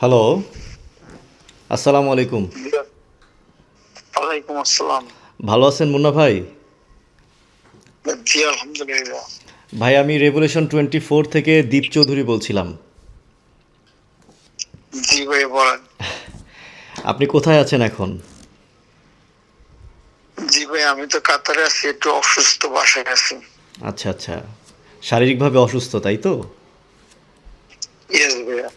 Hello আসসালামু আলাইকুম ওয়ালাইকুম আসসালাম। ভালো আছেন মুন্না ভাই? জি আলহামদুলিল্লাহ। ভাই আমি রেভলিউশন টোয়েন্টি ফোর থেকে দীপ চৌধুরী বলছিলাম। জি ভাই বলেন। আপনি কোথায় আছেন এখন? জি ভাই আমি তো কাতারে আছি একটু অসুস্থ বাসায় আছি। আচ্ছা আচ্ছা। শারীরিকভাবে অসুস্থ তাই তো? ইয়েস ভাইয়া।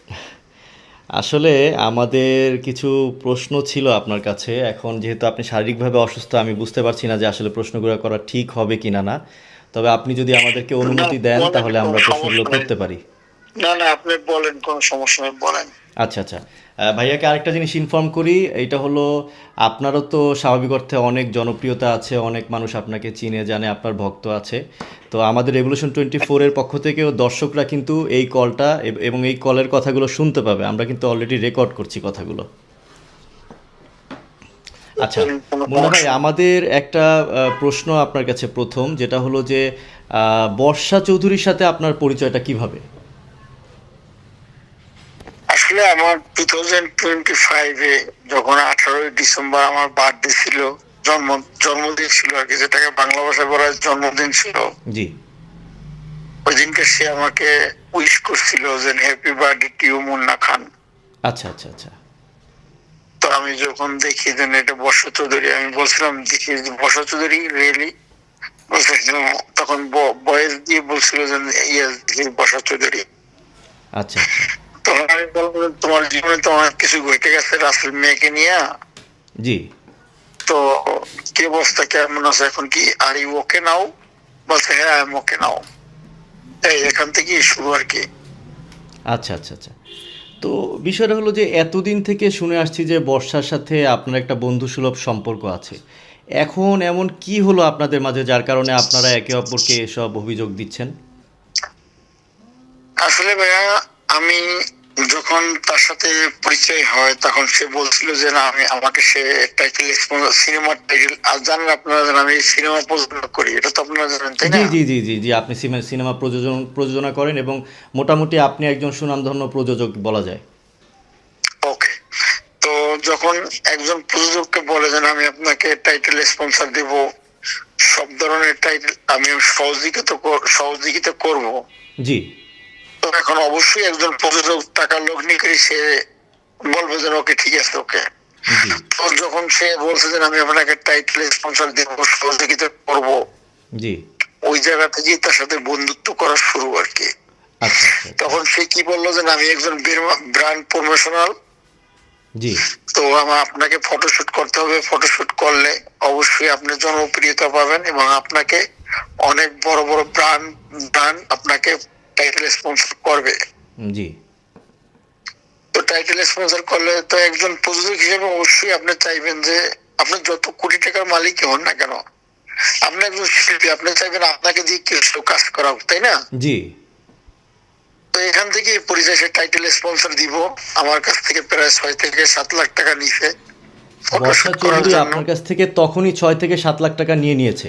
আসলে আমাদের কিছু প্রশ্ন ছিল আপনার কাছে। এখন যেহেতু আপনি শারীরিকভাবে অসুস্থ আমি বুঝতে পারছি না যে আসলে প্রশ্নগুলো করা ঠিক হবে কিনা না। তবে আপনি যদি আমাদেরকে অনুমতি দেন তাহলে আমরা প্রশ্নগুলো করতে পারি। না না আপনি বলেন কোনো সমস্যা নেই বলেন। আচ্ছা আচ্ছা। ভাইয়াকে আরেকটা জিনিস ইনফর্ম করি এটা হলো আপনারও তো স্বাভাবিক অর্থে অনেক জনপ্রিয়তা আছে অনেক মানুষ আপনাকে চিনে জানে আপনার ভক্ত আছে। তো আমাদের রেভলিউশন টোয়েন্টি ফোরের পক্ষ থেকেও দর্শকরা কিন্তু এই কলটা এবং এই কলের কথাগুলো শুনতে পাবে। আমরা কিন্তু অলরেডি রেকর্ড করছি কথাগুলো। আচ্ছা মুন্না ভাই আমাদের একটা প্রশ্ন আপনার কাছে প্রথম যেটা হলো যে বর্ষা চৌধুরীর সাথে আপনার পরিচয়টা কীভাবে? আসলে আমার টু থাউজেন্ড টোয়েন্টি ফাইভে যখন আঠারোই ডিসেম্বর আমার বার্থডে ছিল জন্ম জন্মদিন ছিল আর কি যেটাকে বাংলা ভাষায় বলা জন্মদিন ছিল। জি। ওই দিনকে সে আমাকে উইশ করছিল যে happy birthday to Munna Khan. আচ্ছা আচ্ছা আচ্ছা। তো আমি যখন দেখি যে এটা বর্ষা চৌধুরী আমি বলছিলাম দেখি বর্ষা চৌধুরী রিয়েলি তখন বয়েস দিয়ে বলছিল যে ইয়েস বর্ষা চৌধুরী। আচ্ছা আচ্ছা। তখন আমি যে, তোমার জীবনে তো অনেক কিছু ঘটে গেছে রাসেল মেয়েকে নিয়ে। জি। তো কি অবস্থা কেমন আছে এখন কি? আর ইউ ওকে নাও বলছে হ্যাঁ আই ওকে নাও। এই এখান থেকে শুরু আর কি। আচ্ছা আচ্ছা আচ্ছা। তো বিষয়টা হলো যে এতদিন থেকে শুনে আসছি যে বর্ষার সাথে আপনার একটা বন্ধুসুলভ সম্পর্ক আছে। এখন এমন কি হলো আপনাদের মাঝে যার কারণে আপনারা একে অপরকে এসব অভিযোগ দিচ্ছেন? আসলে ভাইয়া আমি যখন তার সাথে পরিচয় হয় তখন সে বলছিল যে না আমি আমাকে সে টাইটেল সিনেমার টাইটেল আর জানেন আপনারা জানেন আমি সিনেমা প্রযোজনা করি। এটা তো আপনারা জানেন তাই না? জি জি জি জি আপনি সিনেমা প্রযোজন প্রযোজনা করেন এবং মোটামুটি আপনি একজন সুনামধন্য প্রযোজক বলা যায়। ওকে। তো যখন একজন প্রযোজককে বলে যে আমি আপনাকে টাইটেল স্পন্সর দেব সব ধরনের টাইটেল আমি সহযোগিতা সহযোগিতা করব। জি। তো এখন অবশ্যই একজন প্রযোজক টাকা লগ্নি করে সে বলবে যে ওকে ঠিক আছে ওকে। তো যখন সে বলছে যে আমি আপনাকে টাইটেল স্পন্সর দেব সহযোগিতা করব জি। ওই জায়গা থেকেই তার সাথে বন্ধুত্ব করা শুরু আর কি। আচ্ছা আচ্ছা। তখন সে কি বলল যে আমি একজন ব্র্যান্ড প্রমোশনাল জি। তো আমার আপনাকে ফটোশুট করতে হবে। ফটোশুট করলে অবশ্যই আপনি জনপ্রিয়তা পাবেন এবং আপনাকে অনেক বড় বড় ব্র্যান্ড ব্র্যান্ড আপনাকে টাইটেল স্পন্সর করবে। জি। তো টাইটেল স্পন্সর করলে তো একজন প্রযোজক হিসেবে অবশ্যই আপনি চাইবেন যে আপনি যত কোটি টাকার মালিক হন না কেন আপনি একজন শিল্পী আপনি চাইবেন আপনাকে দিয়ে কেউ কাজ করা তাই না? জি। তো এখান থেকে পরিচয় সে টাইটেল স্পন্সর দিব। আমার কাছ থেকে প্রায় ছয় থেকে সাত লাখ টাকা নিছে বর্ষা চৌধুরী আপনার কাছ থেকে তখনই ছয় থেকে সাত লাখ টাকা নিয়ে নিয়েছে।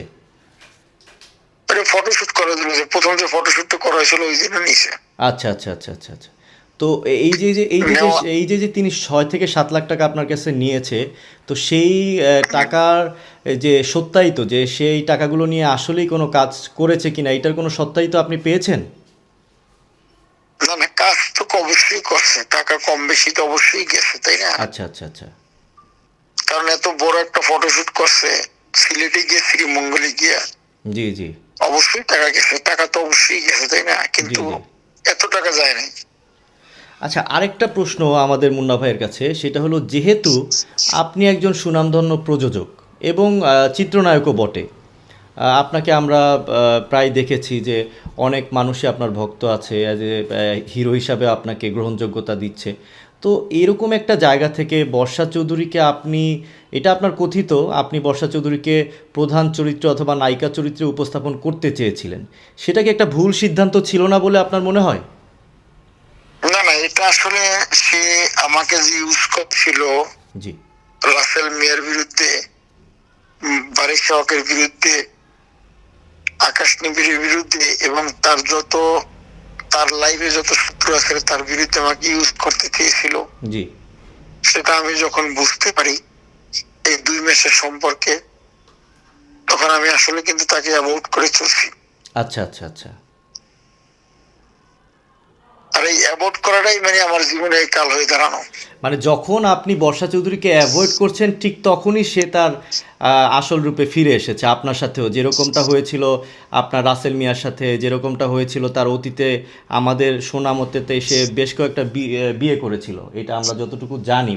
যে প্রথম যে ফটোশুটটা করা হয়েছিল ওই দিনে নিছে। আচ্ছা আচ্ছা আচ্ছা আচ্ছা আচ্ছা। তো এই যে যে এই যে যে এই যে যে তিনি ছয় থেকে সাত লাখ টাকা আপনার কাছে নিয়েছে তো সেই টাকার যে সত্যায়িত যে সেই টাকাগুলো নিয়ে আসলেই কোনো কাজ করেছে কিনা এটার কোনো সত্যায়িত আপনি পেয়েছেন? না না কাজ তো অবশ্যই করছে। টাকা কম বেশি তো অবশ্যই গেছে তাই না? আচ্ছা আচ্ছা আচ্ছা। কারণ এত বড় একটা ফটোশুট করছে সিলেটে গিয়ে শ্রীমঙ্গলে গিয়া। জি জি। অবশ্যই টাকা গেছে টাকা তো অবশ্যই গেছে তাই না? কিন্তু। এত টাকা যায় নাই। আচ্ছা আরেকটা প্রশ্ন আমাদের মুন্না ভাইয়ের কাছে সেটা হলো যেহেতু আপনি একজন সুনামধন্য প্রযোজক এবং চিত্রনায়কও বটে আপনাকে আমরা প্রায় দেখেছি যে অনেক মানুষই আপনার ভক্ত আছে এ হিরো হিসাবে আপনাকে গ্রহণযোগ্যতা দিচ্ছে। তো এরকম একটা জায়গা থেকে বর্ষা চৌধুরীকে আপনি এটা আপনার কথিত আপনি বর্ষা চৌধুরীকে প্রধান চরিত্র অথবা নায়িকা চরিত্রে উপস্থাপন করতে চেয়েছিলেন। সেটা কি একটা ভুল সিদ্ধান্ত ছিল না বলে আপনার মনে হয়? না না এটা আসলে সে আমাকে যে ইউজ করছিল জি। রাসেল মেয়ের বিরুদ্ধে বারিক শাহকের বিরুদ্ধে আকাশ নিবিড়ের বিরুদ্ধে এবং তার যত তার লাইফে যত শত্রু আছে তার বিরুদ্ধে আমাকে ইউজ করতে চেয়েছিল। জি। সেটা আমি যখন বুঝতে পারি এই দুই মাসের সম্পর্কে তখন আমি আসলে কিন্তু তাকে অ্যাভয়েড করে চলছি। আচ্ছা আচ্ছা আচ্ছা। আর এই অ্যাভয়েড করাটাই মানে আমার জীবনে কাল হয়ে দাঁড়ানো। মানে যখন আপনি বর্ষা চৌধুরীকে অ্যাভয়েড করছেন ঠিক তখনই সে তার আসল রূপে ফিরে এসেছে আপনার সাথেও। যেরকমটা হয়েছিল আপনার রাসেল মিয়ার সাথে যেরকমটা হয়েছিল তার অতীতে আমাদের সোনামতেতে সে বেশ কয়েকটা বিয়ে করেছিল। এটা আমরা যতটুকু জানি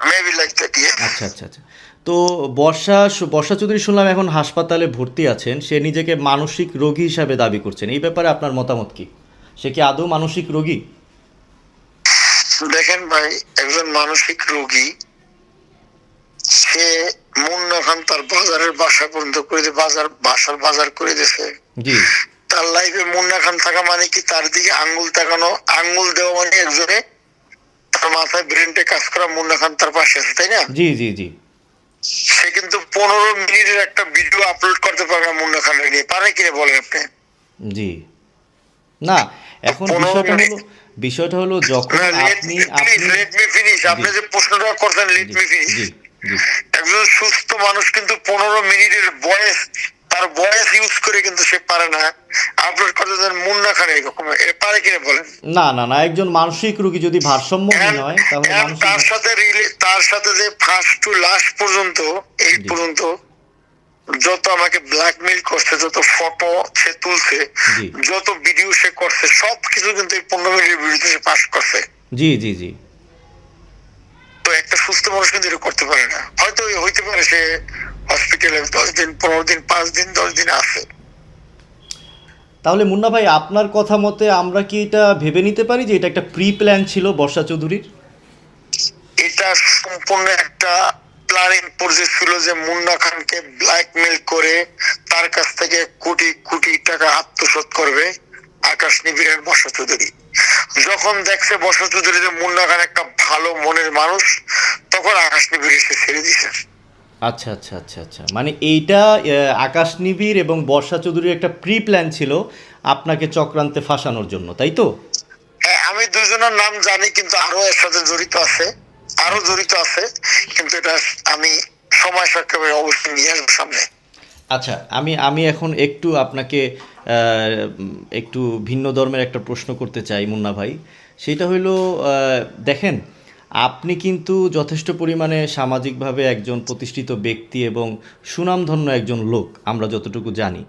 মেবি লাইক দ্যাট আচ্ছা আচ্ছা আচ্ছা। তো বর্ষা বর্ষা চৌধুরী শুনলাম এখন হাসপাতালে ভর্তি আছেন। সে নিজেকে মানসিক রোগী হিসাবে দাবি করছেন। এই ব্যাপারে আপনার মতামত কি? সে কি আদৌ মানসিক রোগী? দেখেন ভাই একজন মানসিক রোগী সে মুন্না খান তার বাজারের বাসা পর্যন্ত করে দিয়ে বাজার বাসার বাজার করে দিয়েছে। জি। তার লাইফে মুন্না খান থাকা মানে কি? তার দিকে আঙ্গুল তাকানো আঙ্গুল দেওয়া মানে একজনে মাথায় ব্রেনটে কাজ করা মুন্না খান তার পাশে আছে তাই না? জি জি জি। সে কিন্তু পনেরো মিনিটের একটা ভিডিও আপলোড করতে পারবে না মুন্না খানের নিয়ে। পারে কিনা বলেন আপনি? জি। না এখন বিষয়টা হলো। বিষয়টা হলো যখন আপনি আপনি লেট মি ফিনিশ আপনি যে প্রশ্নটা করছেন লেট মি ফিনিশ একজন সুস্থ মানুষ কিন্তু পনেরো মিনিটের বয়স তার বয়স ইউজ করে কিন্তু সে পারে না। আপলোড করতে দেন মুন্না খান এরকম এ পারে কিনা বলেন? না না না একজন মানসিক রোগী যদি ভারসাম্যহীন হয় তাহলে তার সাথে তার সাথে যে ফার্স্ট টু লাস্ট পর্যন্ত এই পর্যন্ত যত আমাকে ব্ল্যাকমেইল করছে যত ফটো সে তুলছে যত ভিডিও সে করছে সব কিছু কিন্তু এই পনেরো মিনিটের ভিডিওতে সে পাস করছে। জি জি জি। তো একটা সুস্থ মানুষ কিন্তু এটা করতে পারে না। হয়তো হইতে পারে সে হসপিটালে দশ দিন পনেরো দিন পাঁচ দিন দশ দিন আছে। তাহলে মুন্না ভাই আপনার কথা মতে আমরা কি এটা ভেবে নিতে পারি যে এটা একটা প্রি প্ল্যান ছিল বর্ষা চৌধুরীর? এটা সম্পূর্ণ একটা প্ল্যানিং প্রজেক্ট ছিল যে মুন্না খানকে ব্ল্যাকমেল করে তার কাছ থেকে কোটি কোটি টাকা আত্মসাৎ করবে আকাশ নিবিড়ের বর্ষা চৌধুরী। যখন দেখছে বর্ষা চৌধুরী যে মুন্না খান একটা ভালো মনের মানুষ তখন আকাশ নিবিড় এসে ছেড়ে দিছে আচ্ছা আচ্ছা আচ্ছা আচ্ছা। মানে এইটা আকাশ নিবিড় এবং বর্ষা চৌধুরীর একটা প্রি প্ল্যান ছিল আপনাকে চক্রান্তে ফাঁসানোর জন্য তাই তো? হ্যাঁ আমি দুজনের নাম জানি কিন্তু আরও এর সাথে জড়িত আছে। আরও জড়িত আছে কিন্তু এটা আমি সময় সাপেক্ষে অবশ্যই নিয়ে আসব সামনে। আচ্ছা আমি আমি এখন একটু আপনাকে একটু ভিন্ন ধর্মের একটা প্রশ্ন করতে চাই মুন্না ভাই। সেটা হইল দেখেন আপনি কিন্তু যথেষ্ট পরিমাণে সামাজিকভাবে একজন প্রতিষ্ঠিত ব্যক্তি এবং সুনামধন্য একজন লোক, আমরা যতটুকু জানি।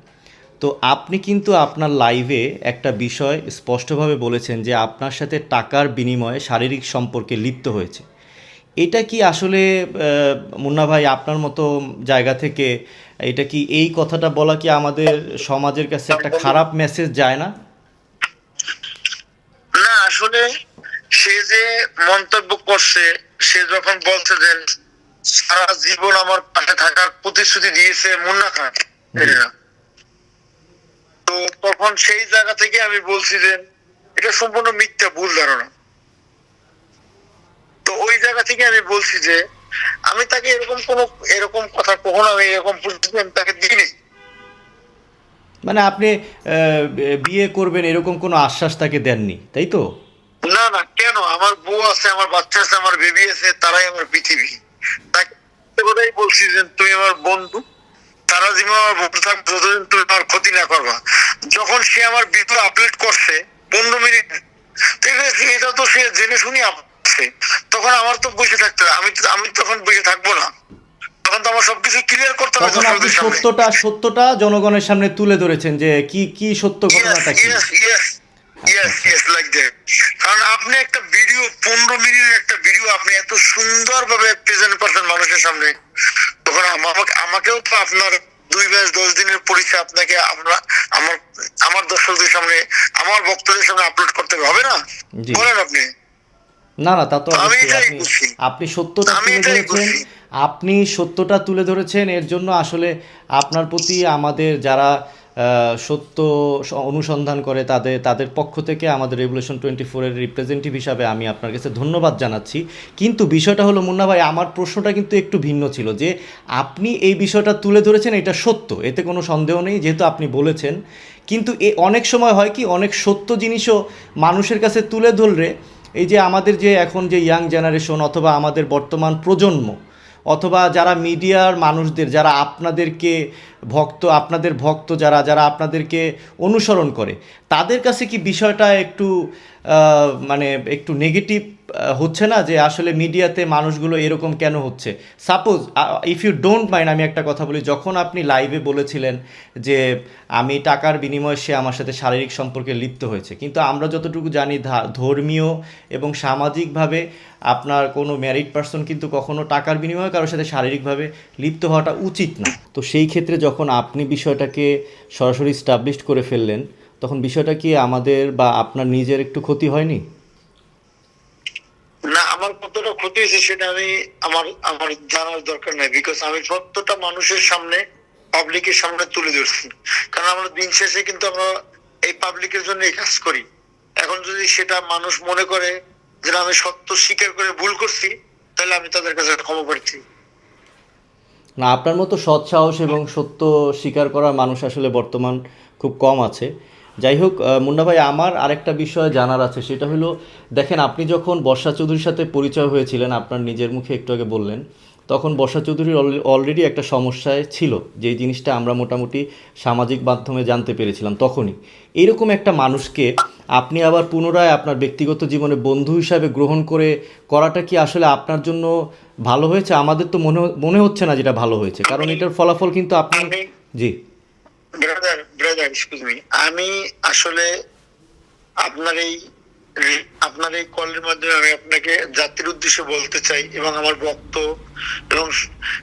তো আপনি কিন্তু আপনার লাইভে একটা বিষয় স্পষ্টভাবে বলেছেন যে আপনার সাথে টাকার বিনিময়ে শারীরিক সম্পর্কে লিপ্ত হয়েছে। এটা কি আসলে মুন্না ভাই, আপনার মতো জায়গা থেকে এটা কি এই কথাটা বলা কি আমাদের সমাজের কাছে একটা খারাপ মেসেজ যায় না? না, আসলে সে যে মন্তব্য করছে সে যখন বলছে যে সারা জীবন আমার পাশে থাকার প্রতিশ্রুতি দিয়েছে মুন্না খান তো তখন সেই জায়গা থেকে আমি বলছি যে এটা সম্পূর্ণ মিথ্যা ভুল ধারণা। তো ওই জায়গা থেকে আমি বলছি যে আমি তাকে এরকম কোন এরকম কথা কখনো আমি এরকম প্রতিশ্রুতি আমি তাকে দিইনি। মানে আপনি বিয়ে করবেন এরকম কোনো আশ্বাস তাকে দেননি তাই তো? না না কেন? আমার বউ আছে আমার বাচ্চা আছে আমার বেবি আছে তারাই আমার পৃথিবী। তাকে কথাই বলছি যে তুমি আমার বন্ধু তারা যেমন আমার বন্ধু থাকবে যতদিন তুমি আমার ক্ষতি না করবা। যখন সে আমার ভিডিও আপলোড করছে পনেরো মিনিট এটা- তো সে জেনে শুনি আপছে তখন আমার তো বসে থাকতে। আমি আমি তখন বসে থাকব না। তখন তো আমার সবকিছু ক্লিয়ার করতে হবে তখন আপনি সত্যটা সত্যটা জনগণের সামনে তুলে ধরেছেন যে কি কি সত্য ঘটনাটা কি? Yes, yes, like that. কারণ আপনি একটা ভিডিও পনেরো মিনিটের একটা ভিডিও আপনি এত প্রেজেন্ট করছেন মানুষের সামনে। তখন আমাকে আমাকেও তো আপনার দুই মাস দশ দিনের পরীক্ষা আপনাকে আমরা আমার আমার দর্শকদের সামনে আমার সামনে আপলোড করতে হবে না? বলেন আপনি। না না তা তো আমি আপনি সত্যটা তুলে ধরেছেন। আপনি সত্যটা তুলে ধরেছেন। এর জন্য আসলে আপনার প্রতি আমাদের যারা সত্য অনুসন্ধান করে তাদের তাদের পক্ষ থেকে আমাদের রেভুলেশন টোয়েন্টি ফোরের রিপ্রেজেন্টেটিভ হিসাবে আমি আপনার কাছে ধন্যবাদ জানাচ্ছি। কিন্তু বিষয়টা হলো, মুন্না ভাই, আমার প্রশ্নটা কিন্তু একটু ভিন্ন ছিল যে, আপনি এই বিষয়টা তুলে ধরেছেন, এটা সত্য, এতে কোনো সন্দেহ নেই, যেহেতু আপনি বলেছেন। কিন্তু এ, অনেক সময় হয় কি, অনেক সত্য জিনিসও মানুষের কাছে তুলে ধরলে, এই যে আমাদের যে এখন যে ইয়াং জেনারেশন অথবা আমাদের বর্তমান প্রজন্ম, অথবা যারা মিডিয়ার মানুষদের, যারা আপনাদেরকে ভক্ত, আপনাদের ভক্ত যারা যারা আপনাদেরকে অনুসরণ করে, তাদের কাছে কি বিষয়টা একটু মানে একটু নেগেটিভ হচ্ছে না যে আসলে মিডিয়াতে মানুষগুলো এরকম কেন হচ্ছে? Suppose if you don't mind আমি একটা কথা বলি, যখন আপনি লাইভে বলেছিলেন যে আমি টাকার বিনিময়ে সে আমার সাথে শারীরিক সম্পর্কে লিপ্ত হয়েছে, কিন্তু আমরা যতটুকু জানি ধর্মীয় এবং সামাজিকভাবে আপনার কোনো ম্যারিড পার্সন কিন্তু কখনো টাকার বিনিময়ে কারোর সাথে শারীরিকভাবে লিপ্ত হওয়াটা উচিত না। তো সেই ক্ষেত্রে যখন আপনি বিষয়টাকে সরাসরি স্টাবলিশ করে ফেললেন, তখন বিষয়টা কি আমাদের বা আপনার নিজের একটু ক্ষতি হয়নি? না, আমার কতটা ক্ষতি হয়েছে সেটা আমি, আমার আমার জানার দরকার নাই বিকজ আমি সত্যটা মানুষের সামনে পাবলিকের সামনে তুলে ধরছি। কারণ আমরা দিন শেষে কিন্তু আমরা এই পাবলিকের জন্য এই কাজ করি। এখন যদি সেটা মানুষ মনে করে যে আমি সত্য স্বীকার করে ভুল করছি, তাহলে আমি তাদের কাছে ক্ষমা প্রার্থী। না, আপনার মতো সৎ সাহস এবং সত্য স্বীকার করার মানুষ আসলে বর্তমান খুব কম আছে। যাই হোক মুন্না ভাই, আমার আরেকটা বিষয় জানার আছে, সেটা হলো, দেখেন, আপনি যখন বর্ষা চৌধুরীর সাথে পরিচয় হয়েছিলেন, আপনার নিজের মুখে একটু আগে বললেন তখন বর্ষা চৌধুরীর অলরেডি একটা সমস্যায় ছিল যেই জিনিসটা আমরা মোটামুটি সামাজিক মাধ্যমে জানতে পেরেছিলাম তখনই। এরকম একটা মানুষকে আপনি আবার পুনরায় আপনার ব্যক্তিগত জীবনে বন্ধু হিসাবে গ্রহণ করে করাটা কি আসলে আপনার জন্য ভালো হয়েছে? আমাদের তো মনে মনে হচ্ছে না যেটা ভালো হয়েছে কারণ এটার ফলাফল কিন্তু আপনি জি। ব্রাদার ব্রাদার এক্সকিউজ মি আমি আসলে আপনার এই আপনার এই কলের মাধ্যমে আমি আপনাকে জাতির উদ্দেশ্যে বলতে চাই এবং আমার ভক্ত এবং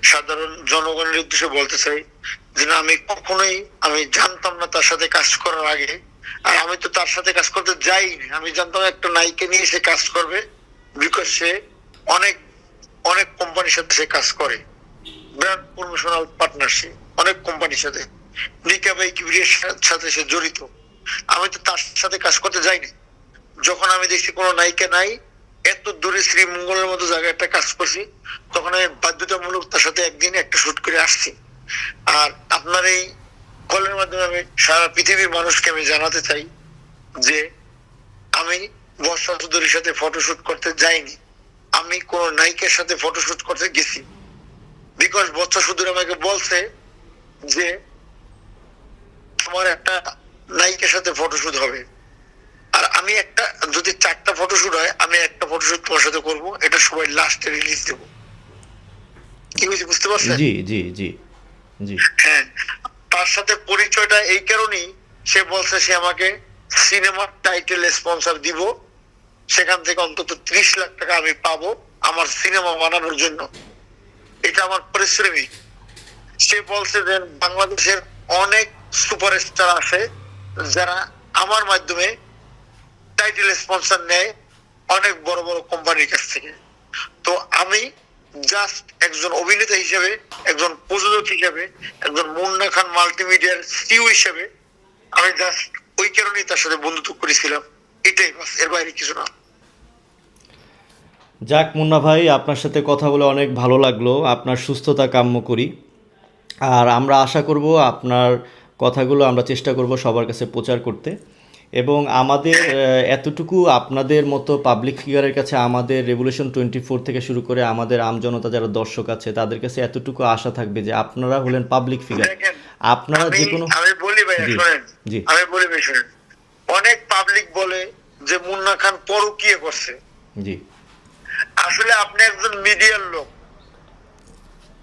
সাধারণ জনগণের উদ্দেশ্যে বলতে চাই যে না, আমি কখনোই, আমি জানতাম না তার সাথে কাজ করার আগে। আর আমি তো তার সাথে কাজ করতে যাইনি। আমি জানতাম একটা নায়িকা নিয়ে সে কাজ করবে বিকজ সে অনেক অনেক কোম্পানির সাথে সে কাজ করে। ব্র্যান্ড প্রমোশনাল পার্টনারশিপ, অনেক কোম্পানির সাথে। নিকা বাই সাথে সে জড়িত। আমি তো তার সাথে কাজ করতে যাইনি। যখন আমি দেখছি কোনো নায়িকা নাই, এত দূরে শ্রীমঙ্গলের মতো জায়গায় একটা কাজ করছি, তখন আমি বাধ্যতামূলক তার সাথে একদিন একটা শুট করে আসছি। আর আপনার এই কলের মাধ্যমে আমি সারা পৃথিবীর মানুষকে আমি জানাতে চাই যে আমি বর্ষা চৌধুরীর সাথে ফটোশুট করতে যাইনি। আমি কোন নায়িকার সাথে ফটোশুট করতে গেছি। বিকজ বর্ষা চৌধুরী আমাকে বলছে যে তোমার একটা নায়িকার সাথে ফটোশুট হবে। আর আমি একটা যদি চারটা ফটোশুট হয় আমি একটা ফটোশুট তোমার সাথে করব এটা সবাই লাস্টে রিলিজ দেবো। কি হয়েছে বুঝতে পারছেন? জি জি জি জি। হ্যাঁ তার সাথে পরিচয়টা এই কারণেই সে বলছে সে আমাকে সিনেমার টাইটেল স্পন্সর দিব সেখান থেকে অন্তত ত্রিশ লাখ টাকা আমি পাবো আমার সিনেমা বানানোর জন্য। এটা আমার পরিশ্রমী। সে বলছে যে বাংলাদেশের অনেক সুপারস্টার আছে যারা আমার মাধ্যমে টাইটেল স্পন্সর নেয় অনেক বড় বড় কোম্পানির কাছ থেকে। তো আমি জাস্ট একজন অভিনেতা হিসেবে, একজন প্রযোজক হিসেবে, একজন মুন্না খান মাল্টিমিডিয়ার সিও হিসেবে আমি জাস্ট ওই কারণেই তার সাথে বন্ধুত্ব করেছিলাম। এটাই বাস, এর বাইরে কিছু না। যাক মুন্না ভাই, আপনার সাথে কথা বলে অনেক ভালো লাগল। আপনার সুস্থতা কাম্য করি। আর আমরা আশা করব আপনার কথাগুলো আমরা চেষ্টা করব সবার কাছে প্রচার করতে। এবং আমাদের এতটুকু আপনাদের মতো পাবলিক ফিগারের কাছে আমাদের রেভলিউশন টোয়েন্টি ফোর থেকে শুরু করে আমাদের আমজনতা যারা দর্শক আছে তাদের কাছে এতটুকু আশা থাকবে যে আপনারা হলেন পাবলিক ফিগার আপনারা যে কোনো আমি বলি ভাই শোনেন। আমি বলি ভাই শোনেন। অনেক পাবলিক বলে যে মুন্না খান পরকিয়ে করছে। জি। আসলে আপনি একজন মিডিয়ার লোক।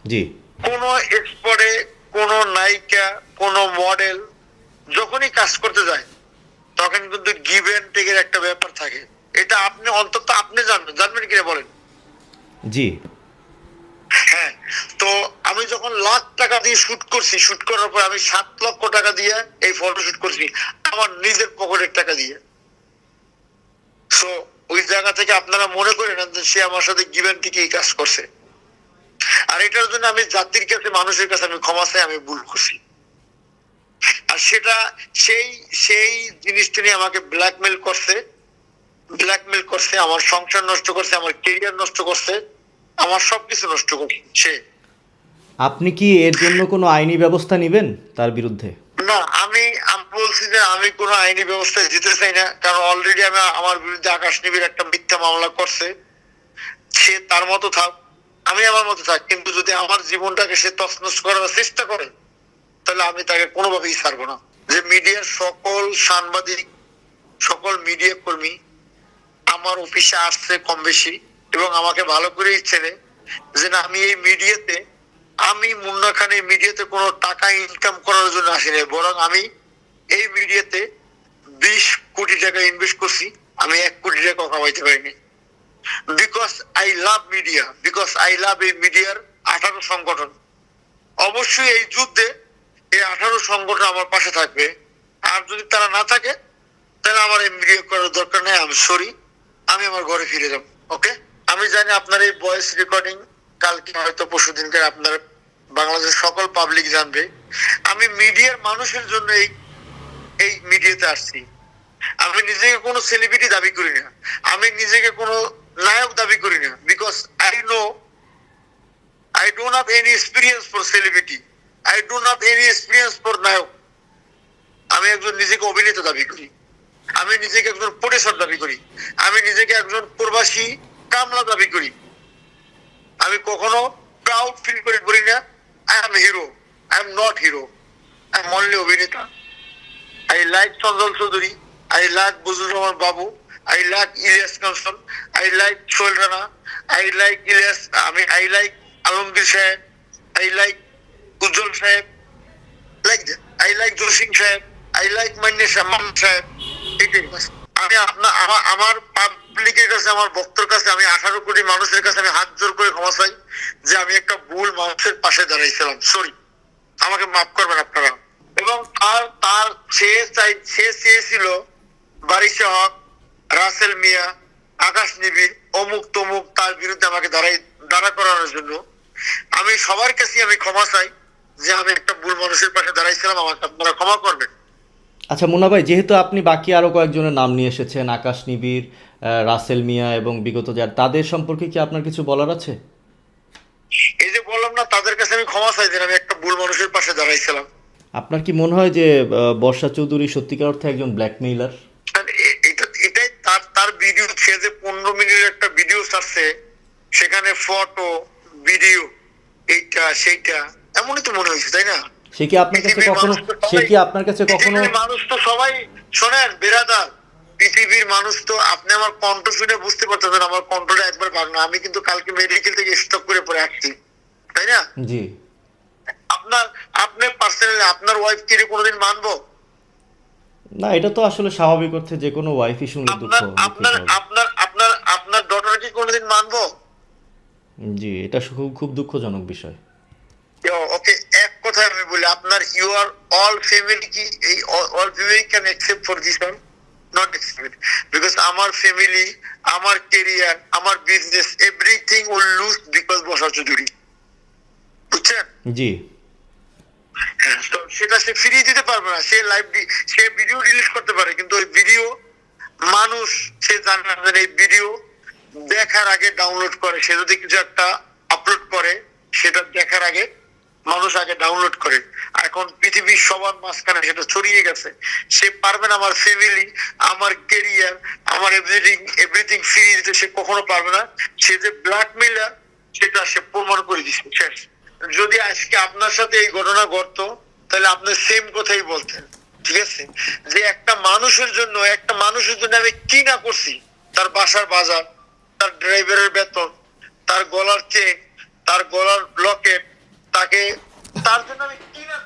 জি। কোন এক্সপোর্টে কোন নায়িকা কোন মডেল যখনই কাজ করতে যায় তখন কিন্তু গিভ এন্ড টেকের একটা ব্যাপার থাকে। এটা আপনি অন্তত আপনি জানবেন। জানবেন কিনা বলেন? জি। হ্যাঁ তো আমি যখন লাখ টাকা দিয়ে শুট করছি শুট করার পর আমি সাত লক্ষ টাকা দিয়ে এই ফটো শুট করছি আমার নিজের পকেটের টাকা দিয়ে। সো ওই জায়গা থেকে আপনারা মনে করেন যে সে আমার সাথে গিভেন থেকে এই কাজ করছে। আর এটার জন্য আমি জাতির কাছে মানুষের কাছে আমি ক্ষমা চাই আমি ভুল করছি। আর সেটা সেই সেই জিনিসটা নিয়ে আমাকে ব্ল্যাকমেল করছে। ব্ল্যাকমেল করছে আমার সংসার নষ্ট করছে আমার কেরিয়ার নষ্ট করছে আমার সবকিছু নষ্ট করছে। সে আপনি কি এর জন্য কোনো আইনি ব্যবস্থা নেবেন তার বিরুদ্ধে? না আমি আমি বলছি যে আমি কোনো আইনি ব্যবস্থায় যেতে চাই না কারণ অলরেডি আমি আমার বিরুদ্ধে আকাশ নিবির একটা মিথ্যা মামলা করছে। সে তার মতো থাক আমি আমার মতো থাক কিন্তু যদি আমার জীবনটাকে সে তছনছ করার চেষ্টা করে তাহলে আমি তাকে কোনোভাবেই ছাড়বো না। যে মিডিয়ার সকল সাংবাদিক, সকল মিডিয়া কর্মী আমার অফিসে আসছে কম বেশি এবং আমাকে ভালো করেই চেনে যে না, আমি এই মিডিয়াতে, আমি মুন্না এই মিডিয়াতে কোনো টাকা ইনকাম করার জন্য আসিনি। বরং আমি এই মিডিয়াতে বিশ কোটি টাকা ইনভেস্ট করছি। আমি এক কোটি টাকা কামাইতে পারিনি। Because I love media because I love এই মিডিয়ার আঠারো সংগঠন। অবশ্যই এই যুদ্ধে এই আঠারো সংগঠন আমার পাশে থাকবে। আর যদি তারা না থাকে, তাহলে আমার মিডিয়া করার দরকার নেই, আমি সরি। আমি আমার ঘরে ফিরে যাব, ওকে? আমি জানি আপনার এই ভয়েস রেকর্ডিং কালকে হয়তো পরশু দিনকে আপনার বাংলাদেশের সকল পাবলিক জানবে। আমি মিডিয়ার মানুষের জন্য এই এই মিডিয়াতে আসছি। আমি নিজেকে কোনো সেলিব্রিটি দাবি করি না। আমি নিজেকে কোনো নায়ক দাবি করি না। Because I know I don't have any experience for celebrity I do have any experience for nayak আমি একজন নিজেকে অভিনেতা দাবি করি। আমি নিজেকে একজন প্রোডেসর দাবি করি। আমি নিজেকে একজন প্রবাসী কামলা দাবি করি। আমি কখনো প্রাউড ফিল করে করি না I am hero I am not hero I am only অভিনেতা। I like Chanchal Chowdhury I like Bazur Rahman Babu I like Ilias Kanchan I like Sohel Rana I like Ilias, আমি I like Alamgir সাহেব I like উজ্জ্বল সাহেব like I like জসিং সাহেব I like মান্যে সামান সাহেব এটাই আমি আপনার আমার পাবলিকের কাছে, আমার বক্তর কাছে, আমি আঠারো কোটি মানুষের কাছে আমি হাত জোর করে ক্ষমা চাই যে আমি একটা ভুল মানুষের পাশে দাঁড়াইছিলাম। সরি আমাকে মাফ করবেন আপনারা। এবং তার তার সে চাই সে চেয়েছিল বারিশা হক, রাসেল মিয়া, আকাশ নিবিড়, অমুক তমুক তার বিরুদ্ধে আমাকে দাঁড়াই দাঁড়া করানোর জন্য। আমি সবার কাছে আমি ক্ষমা চাই। যে আমি একটা ভুল মানুষের পাশে দাঁড়াইছিলাম আমাকে আপনারা ক্ষমা করবেন। আচ্ছা মুন্না ভাই যেহেতু আপনি বাকি আরও কয়েকজনের নাম নিয়ে এসেছেন আকাশ নিবিড় রাসেল মিয়া এবং বিগত যার তাদের সম্পর্কে কি আপনার কিছু বলার আছে? এই যে বললাম না তাদের কাছে আমি ক্ষমা চাই যে আমি একটা ভুল মানুষের পাশে দাঁড়াইছিলাম। আপনার কি মনে হয় যে বর্ষা চৌধুরী সত্যিকার অর্থে একজন ব্ল্যাকমেইলার এটা এটাই তার তার ভিডিও সে যে পনেরো মিনিটের একটা ভিডিও ছাড়ছে সেখানে ফটো ভিডিও এইটা সেইটা এমনই তো মনে হয়েছে তাই না? সে কি আপনার কাছে কখনো সে কি আপনার কাছে কখনো মানুষ তো সবাই শোনেন বেরাদার। পৃথিবীর মানুষ তো আপনি আমার কণ্ঠ শুনে বুঝতে পারতেছেন আমার কণ্ঠটা একবার ভাগ না। আমি কিন্তু কালকে মেডিকেল থেকে স্টক করে পরে আসছি তাই না? জি। আপনার আপনি পার্সোনালি আপনার ওয়াইফ কে কোনোদিন মানবো? না এটা তো আসলে স্বাভাবিক অর্থে যে কোনো ওয়াইফই শুনলে দুঃখ আপনার আপনার আপনার আপনার আপনার ডটার কি কোনোদিন মানবো? জি এটা খুব খুব দুঃখজনক বিষয়। ওকে এক কথায় আমি বলি আপনার ইউ আর অল ফ্যামিলি কি? এই all family can accept for this one not accept because আমার ফ্যামিলি আমার কেরিয়ার আমার business everything will lose because বসা চৌধুরী বুঝছেন? জি। তো সেটা সে ফিরিয়ে দিতে পারবে না। সে লাইভ সে ভিডিও রিলিজ করতে পারে কিন্তু ওই ভিডিও মানুষ সে জানে না এই ভিডিও দেখার আগে ডাউনলোড করে। সে যদি কিছু একটা আপলোড করে সেটা দেখার আগে মানুষ আগে ডাউনলোড করে। এখন পৃথিবীর সবার মাঝখানে সেটা ছড়িয়ে গেছে। সে পারবে না আমার ফ্যামিলি আমার কেরিয়ার আমার এভরিথিং এভরিথিং ফিরিয়ে দিতে, সে কখনো পারবে না। সে যে ব্ল্যাকমেলার সেটা সে প্রমাণ করে দিচ্ছে শেষ। যদি আজকে আপনার সাথে এই ঘটনা ঘটতো, তাহলে আপনি সেম কথাই বলতেন। ঠিক আছে? যে একটা মানুষের জন্য, একটা মানুষের জন্য আমি কি না করছি? তার বাসার বাজার, তার ড্রাইভারের বেতন, তার গলার চেক তার গলার locket hasta que tarde una esquina